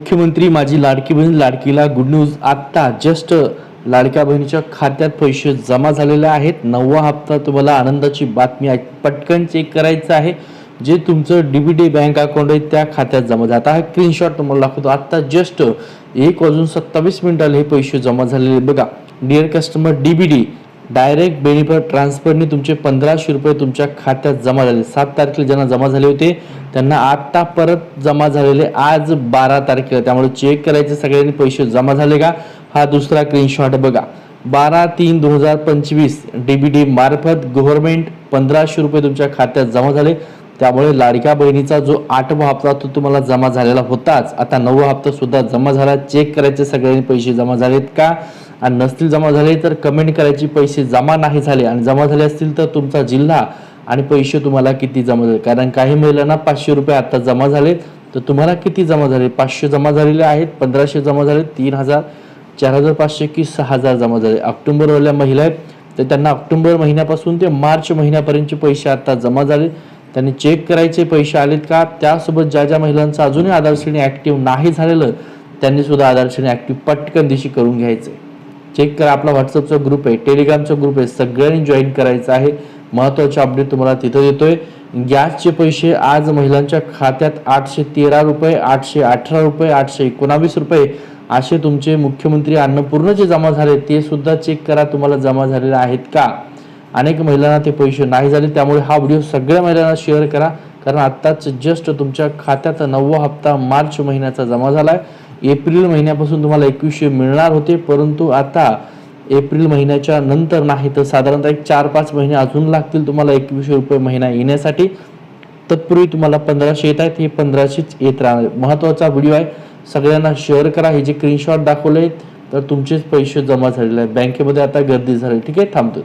मुख्यमंत्री माझी लाडकी बहीण लाडकीला गुड न्यूज आत्ता जस्ट लाडक्या बहिणीच्या खात्यात पैसे जमा झालेले आहेत. नववा हप्ता तुम्हाला आनंदाची बातमी आहे. पटकन चेक करायचं आहे. जे तुमचं डीबीडी बँक अकाउंट आहे त्या खात्यात जमा झालं. आता हा स्क्रीनशॉट तुम्हाला दाखवतो. आत्ता जस्ट एक वाजून सत्तावीस मिनिटाला हे पैसे जमा झालेले बघा dear customer DBD direct benefit ट्रान्सफरने तुमचे पंधराशे रुपये तुमच्या खात्यात जमा झाले. सात तारखेला ज्यांना जमा झाले होते त्यांना आत्ता परत जमा झालेले आज बारा तारखेला. त्यामुळे चेक करायचे सगळ्यांनी पैसे जमा झाले का? हा दुसरा स्क्रीनशॉट बघा. बारा तीन दोन हजार पंचवीस डी बी डी मार्फत गव्हर्नमेंट पंधराशे रुपये तुमच्या खात्यात जमा झाले. त्यामुळे लाडक्या बहिणीचा जो आठवा हप्ता तो तुम्हाला जमा झालेला होताच. आता नववा हप्ता सुद्धा जमा झाला. चेक करायचे सगळ्यांनी पैसे जमा झालेत का? आणि नसतील जमा झाले तर कमेंट करायची पैसे जमा नाही झाले आणि जमा झाले असतील तर तुमचा जिल्हा आणि पैसे तुम्हाला किती जमा झाले? कारण काही महिलांना पाचशे रुपये आता जमा झालेत. तर तुम्हाला किती जमा झाले? पाचशे जमा झालेले आहेत. पंधराशे जमा झाले. तीन हजार चार हजार पाचशे की सहा हजार जमा झाले? ऑक्टोबरवाल्या महिला आहेत. तर त्यांना ऑक्टोबर महिन्यापासून ते मार्च महिन्यापर्यंतचे पैसे आता जमा झाले. त्यांनी चेक करायचे पैसे आलेत का? त्यासोबत ज्या ज्या महिलांचं अजूनही आधारश्रेणी ॲक्टिव्ह नाही झालेलं त्यांनी सुद्धा आधारश्रेणी ॲक्टिव्ह पटकन दिशी करून घ्यायचे. चेक करा आपला व्हॉट्सअपचा ग्रुप आहे टेलिग्रामचा ग्रुप आहे सगळ्यांनी जॉईन करायचं आहे. महत्त्वाचे अपडेट तुम्हाला तिथं देतोय. गॅसचे पैसे आज महिलांच्या खात्यात आठशे तेरा रुपये आठशे अठरा रुपये आठशे एकोणावीस रुपये असे तुमचे मुख्यमंत्री अन्नपूर्ण जे जमा झाले ते सुद्धा चेक करा तुम्हाला जमा झालेले आहेत का? अनेक महिलांना ते पैसे नाही झाले त्यामुळे हा व्हिडिओ सगळ्या महिलांना शेअर करा. कारण आत्ताच जस्ट तुमच्या खात्यात नववा हप्ता मार्च महिन्याचा जमा झाला आहे एप्रिल महिन्यापासून तुम्हाला एकवीसशे मिळणार होते परंतु आता एप्रिल महिन्याच्या नंतर नाही तर साधारणतः एक चार पाच महिने अजून लागतील तुम्हाला एकवीसशे रुपये महिना येण्यासाठी. तत्पूर्वी तुम्हाला पंधराशे येत आहेत हे पंधराशेच येत राहणार. महत्त्वाचा व्हिडिओ आहे. सगळ्यांना शेअर करा. हे जे स्क्रीनशॉट दाखवले तर तुमचेच पैसे जमा झालेले आहेत. बँकेमध्ये आता गर्दी झाली. ठीक आहे थांबतो